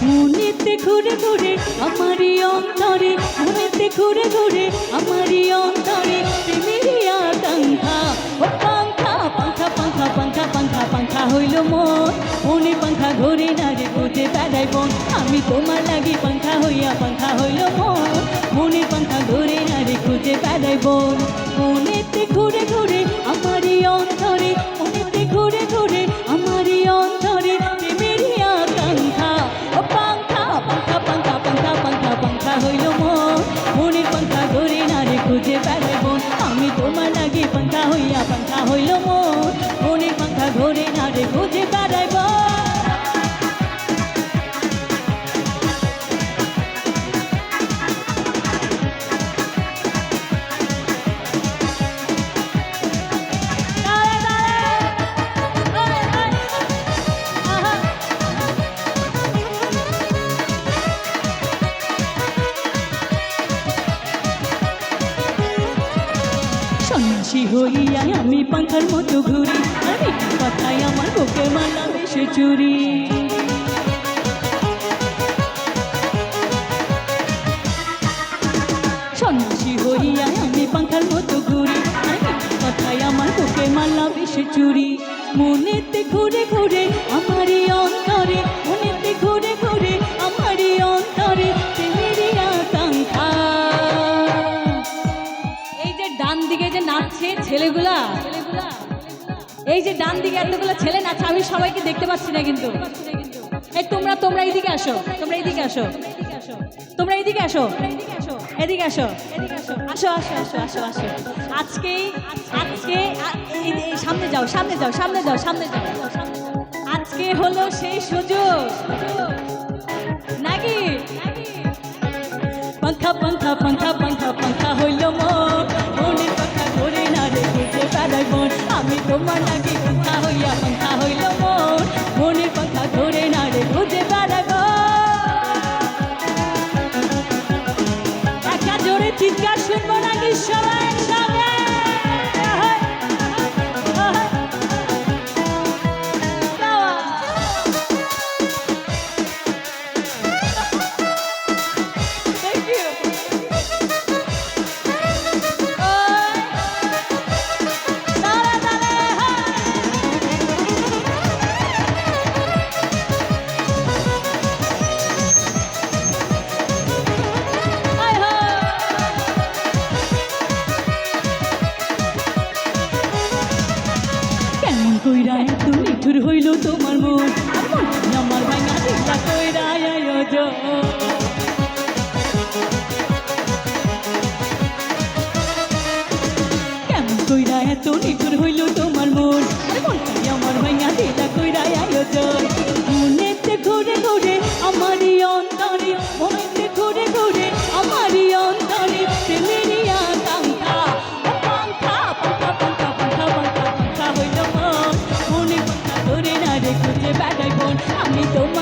ঘুরে ঘুরে আমারই অন্তরে, মনেতে ঘুরে ঘুরে আমারই অন্তরে প্রেমেরই আকাঙ্ক্ষা ও পাঙ্খা পাঙ্খা পাঙ্খা পাঙ্খা পাঙ্খা পাঙ্খা হইল মন। মনে পাঙ্খা ঘুরে না রে, বুঝে বেড়াই বোন। আমি তোমার লাগি পাঙ্খা হইয়া পাঙ্খা হইল মন। মনে পাঙ্খা ঘুরে না রে, খুঁজে বেড়াই বোন। মনেতে ঘুরে ঘুরে আমারই সন্ন্যাসী হইয়া আমি পাখার মতো ঘুরি। আরে, কথায় আমার বুকে মালা বেশি চুরি। সন্ন্যাসী হইয়া আমি পাখার মতো ঘুরি। কথায় আমার বুকে মালা বেশি চুরি। মনেতে ঘুরে ঘুরে আমারই ছেলেগুলা? এই যে ডান দিকে এতগুলো ছেলে না আচ্ছা, আমি সবাইকে দেখতে পাচ্ছি না কিন্তু। এই তোমরা তোমরা এইদিকে আসো, তোমরা এইদিকে আসো। তোমরা এইদিকে আসো, এদিকে আসো। আসো আসো আসো আসো আসো। আজকে আজকে সামনে যাও সামনে যাও সামনে যাও সামনে যাও। আজকে হলো সেই সুযোগ। নাকি? পন্থা পন্থা পন্থা মন, আমি তোমার নাকি কথা হইয়া কথা হইল মন। মনের কথা ধরে না রে, খুঁজে মন একা জোরে চিৎকার শুনব নাকি সবাই? কইরা এত নিঠুর হইল তোমার মন। আমার ভাঙা দিলা কইরা আয়োজন কেমন কইরা এত নিঠুর হইল me put it back, I'm not. I'm me so much.